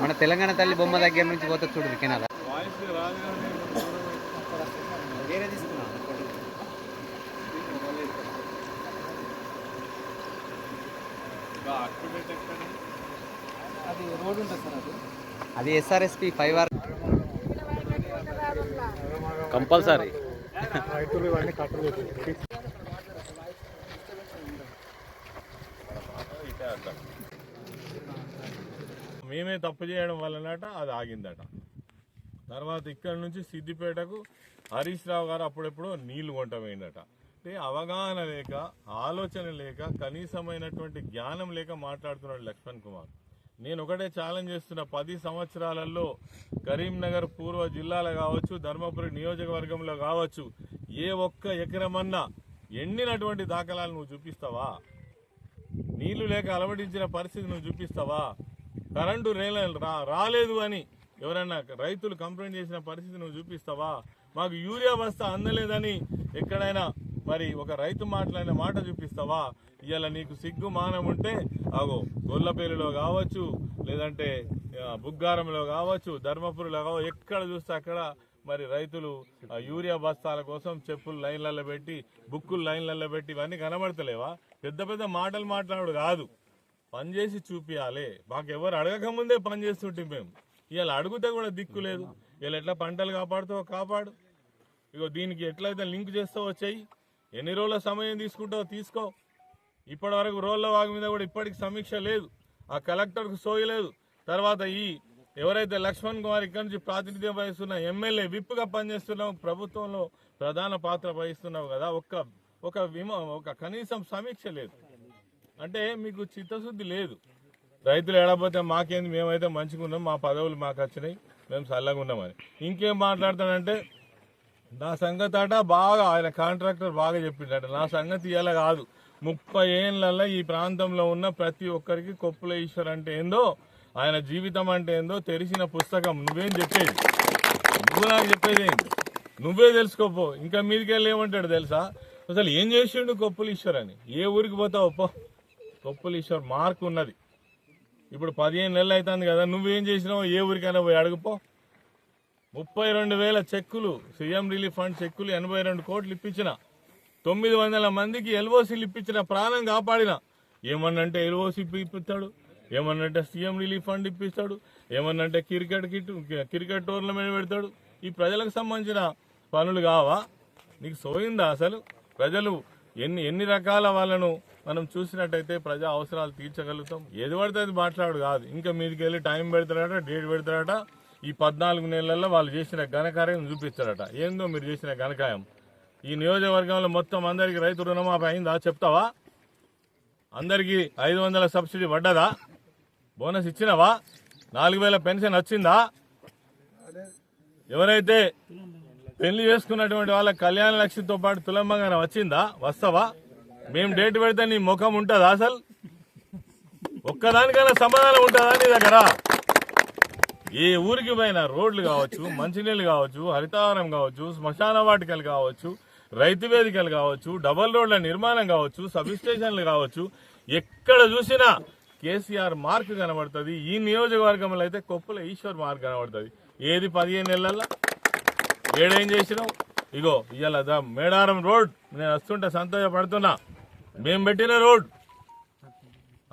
మన తెలంగాణ తల్లి బొమ్మ దగ్గర నుంచి పోతే చూడు కెనాల అది రోడ్ ఉంటుంది సార్ అది. అది ఎస్ఆర్ఎస్పి ఫైవ్ ఆర్ కంపల్సరీ. రైతులు ఇవన్నీ కట్టలు మేమే తప్పు చేయడం వల్లనట అది ఆగిందట. తర్వాత ఇక్కడ నుంచి సిద్దిపేటకు హరీష్ రావు గారు అప్పుడెప్పుడు నీళ్ళు కొంట పోయిందట అంటే అవగాహన లేక ఆలోచన లేక కనీసమైనటువంటి జ్ఞానం లేక మాట్లాడుతున్నాడు లక్ష్మణ్ కుమార్. నేను ఒకటే ఛాలెంజ్ చేస్తున్న పది సంవత్సరాలలో కరీంనగర్ పూర్వ జిల్లాలో కావచ్చు ధర్మపురి నియోజకవర్గంలో కావచ్చు ఏ ఒక్క ఎకరమన్నా ఎండినటువంటి దాఖలాలు నువ్వు చూపిస్తావా? నీళ్ళు లేక అలవడించిన పరిస్థితి నువ్వు చూపిస్తావా? కరెంటు రా- రాలేదు అని ఎవరైనా రైతులు కంప్లైంట్ చేసిన పరిస్థితి నువ్వు చూపిస్తావా? మాకు యూరియా బస్తా అందలేదని ఎక్కడైనా మరి ఒక రైతు మాట్లాడిన మాట చూపిస్తావా? ఇవాళ నీకు సిగ్గు మానం ఉంటే అగో గొల్లపల్లిలో కావచ్చు లేదంటే బుగ్గారంలో కావచ్చు ధర్మపురిలో కావచ్చు ఎక్కడ చూస్తే అక్కడ మరి రైతులు ఆ యూరియా బస్తాల కోసం చెప్పులు లైన్లలో పెట్టి బుక్కులు లైన్లలో పెట్టి ఇవన్నీ కనబడతలేవా? పెద్ద పెద్ద మాటలు మాట్లాడు కాదు. పని చేసి చూపియాలి. మాకు అడగక ముందే పని చేస్తుంటే మేము ఇవాళ అడిగితే కూడా దిక్కు లేదు. వీళ్ళు ఎట్లా పంటలు కాపాడుతావో కాపాడు. ఇగో దీనికి ఎట్లయితే లింక్ చేస్తావో చెయ్యి. ఎన్ని రోజుల సమయం తీసుకుంటావో తీసుకో. ఇప్పటి వరకు రోడ్ల వాగు మీద కూడా ఇప్పటికి సమీక్ష లేదు. ఆ కలెక్టర్కు సోయలేదు తర్వాత ఈ ఎవరైతే లక్ష్మణ్ కుమార్ ఇక్కడి నుంచి ప్రాతినిధ్యం వహిస్తున్న ఎమ్మెల్యే విప్గా పనిచేస్తున్నావు ప్రభుత్వంలో ప్రధాన పాత్ర వహిస్తున్నావు కదా ఒక్క ఒక విమ ఒక కనీసం సమీక్ష లేదు. అంటే మీకు చిత్తశుద్ధి లేదు. రైతులు ఎడపోతే మాకేంది? మేమైతే మంచిగా ఉన్నాం. మా పదవులు మాకు వచ్చినాయి. మేము చల్లగా ఉన్నామని ఇంకేం మాట్లాడతాడంటే నా సంగతి అట బాగా ఆయన కాంట్రాక్టర్ బాగా చెప్పిండట. నా సంగతి ఇలా కాదు. ముప్పై ఏళ్ళల్లో ఈ ప్రాంతంలో ఉన్న ప్రతి ఒక్కరికి కొప్పుల ఈశ్వర్ అంటే ఏందో ఆయన జీవితం అంటే ఏందో తెరిచిన పుస్తకం. నువ్వేం చెప్పేది? నువ్వు నాకు చెప్పేది ఏంటి నువ్వే తెలుసుకోపో. ఇంకా మీదికి వెళ్ళి ఏమంటాడు తెలుసా? అసలు ఏం చేసిండు కొప్పుల ఈశ్వర్ అని? ఏ ఊరికి పోతావు? పో. తొప్పులు ఈశ్వర్ మార్క్ ఉన్నది. ఇప్పుడు పదిహేను నెలలు అవుతుంది కదా నువ్వేం చేసినావు ఏ ఊరికైనా పోయి అడుగుపో. ముప్పై రెండు వేల చెక్కులు సీఎం రిలీఫ్ ఫండ్ చెక్కులు ఎనభై రెండు కోట్లు ఇప్పించిన. తొమ్మిది వందల మందికి ఎల్ఓసీలు ఇప్పించిన ప్రాణం కాపాడిన. ఏమన్నంటే ఎల్ఓసి ఇప్పిస్తాడు ఏమన్నంటే సీఎం రిలీఫ్ ఫండ్ ఇప్పిస్తాడు ఏమన్నంటే క్రికెట్ కిట్ క్రికెట్ టోర్నమెంట్ పెడతాడు. ఈ ప్రజలకు సంబంధించిన పనులు కావా? నీకు సోయిందా అసలు? ప్రజలు ఎన్ని ఎన్ని రకాల వాళ్ళను మనం చూసినట్టయితే ప్రజా అవసరాలు తీర్చగలుగుతాం. ఏది పడితే అది మాట్లాడు కాదు. ఇంకా మీదకి వెళ్ళి టైం పెడతారట డేట్ పెడతాడట ఈ పద్నాలుగు నెలల్లో వాళ్ళు చేసిన ఘనకార్యం చూపిస్తారట ఏందో మీరు చేసిన ఘనకాయం ఈ నియోజకవర్గంలో మొత్తం అందరికీ రైతు రుణమాఫీ అయిందా చెప్తావా? అందరికీ ఐదు వందల సబ్సిడీ పడ్డదా? బోనస్ ఇచ్చినవా? నాలుగు వేల పెన్షన్ వచ్చిందా? ఎవరైతే పెళ్ళి చేసుకున్నటువంటి వాళ్ళ కళ్యాణ లక్ష్యంతో పాటు తులంబంగారం వచ్చిందా? వస్తావా? మేము డేట్ పెడితే నీ ముఖం ఉంటుందా అసలు? ఒక్కదానికైనా సమాధానం ఉంటుందా నీ దగ్గర? ఏ ఊరికి పోయినా రోడ్లు కావచ్చు మంచినీళ్ళు కావచ్చు హరితహారం కావచ్చు శ్మశాన వాటికలు కావచ్చు రైతు వేదికలు కావచ్చు డబల్ రోడ్ల నిర్మాణం కావచ్చు సబ్ స్టేషన్లు కావచ్చు ఎక్కడ చూసినా కేసీఆర్ మార్క్ కనబడుతుంది. ఈ నియోజకవర్గంలో అయితే కొప్పుల ఈశ్వర్ మార్క్ కనబడుతుంది. ఏది పదిహేను నెలల్లో? ఏడేం చేసినావు? ఇగో ఇవాళ మేడారం రోడ్. నేను వస్తుంటే సంతోషపడుతున్నా. మేము పెట్టిన రోడ్.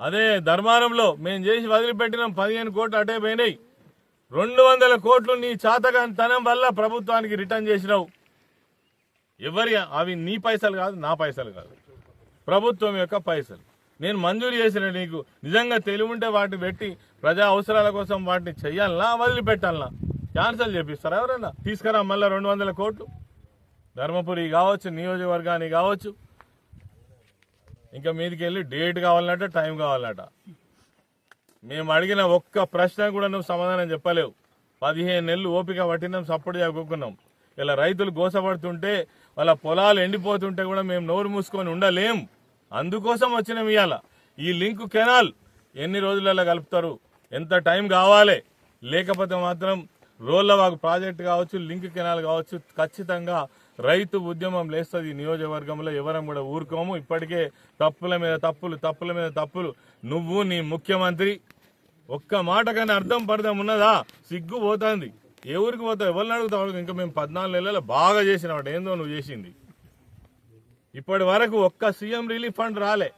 అదే ధర్మారంలో మేము చేసి వదిలిపెట్టినాం పదిహేను కోట్లు అటే పోయినాయి. రెండు వందల కోట్లు నీ చాతకాని తనం వల్ల ప్రభుత్వానికి రిటర్న్ చేసినావు. ఎవరి అవి నీ పైసలు కాదు నా పైసలు కాదు. ప్రభుత్వం యొక్క పైసలు. నేను మంజూరు చేసిన నీకు నిజంగా తెలివి ఉంటే వాటిని పెట్టి ప్రజా అవసరాల కోసం వాటిని చెయ్యాలనా వదిలిపెట్టాలనా? క్యాన్సల్ చేపిస్తారా ఎవరన్నా? తీసుకురా మళ్ళీ రెండు వందల కోట్లు. ధర్మపురి కావచ్చు నియోజకవర్గానికి కావచ్చు. ఇంకా మీదికి వెళ్ళి డేట్ కావాలన్నట టైం కావాలన్నట. మేము అడిగిన ఒక్క ప్రశ్న కూడా నువ్వు సమాధానం చెప్పలేవు. పదిహేను నెలలు ఓపిక పట్టినాం సపోర్ట్ చేయకున్నాం. ఇలా రైతులు గోసపడుతుంటే వాళ్ళ పొలాలు ఎండిపోతుంటే కూడా మేము నోరు మూసుకొని ఉండలేం. అందుకోసం వచ్చిన ఇవాళ ఈ లింక్ కెనాల్ ఎన్ని రోజులలో కలుపుతారు? ఎంత టైం కావాలి? లేకపోతే మాత్రం రోళ్ళవాగు ప్రాజెక్ట్ కావచ్చు లింక్ కెనాల్ కావచ్చు ఖచ్చితంగా రైతు ఉద్యమం లేస్తుంది ఈ నియోజకవర్గంలో ఎవరం కూడా ఊరుకోము. ఇప్పటికే తప్పుల మీద తప్పులు తప్పుల మీద తప్పులు. నువ్వు నీ ముఖ్యమంత్రి ఒక్క మాట కానీ అర్థం పర్థం ఉన్నదా? సిగ్గు పోతుంది. ఏ ఊరికి పోతావు? ఎవరిని అడుగుతావు? ఇంకా మేము పద్నాలుగు నెలలు బాగా చేసినావు ఏందో నువ్వు చేసింది. ఇప్పటి వరకు ఒక్క సీఎం రిలీఫ్ ఫండ్ రాలే.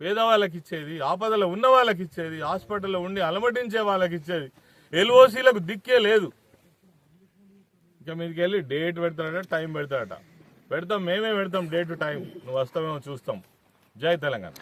పేదవాళ్ళకి ఇచ్చేది ఆపదలో ఉన్న వాళ్ళకి ఇచ్చేది హాస్పిటల్లో ఉండి అలమటించే వాళ్ళకి ఇచ్చేది. ఎల్ఓసీలకు దిక్కే లేదు. ఇక మీదకి వెళ్ళి డేట్ పెడతాడట టైం పెడతాడట. పెడతాం మేమే పెడతాం డేట్ టైం. నువ్వు వస్తావేమో చూస్తాం. జై తెలంగాణ.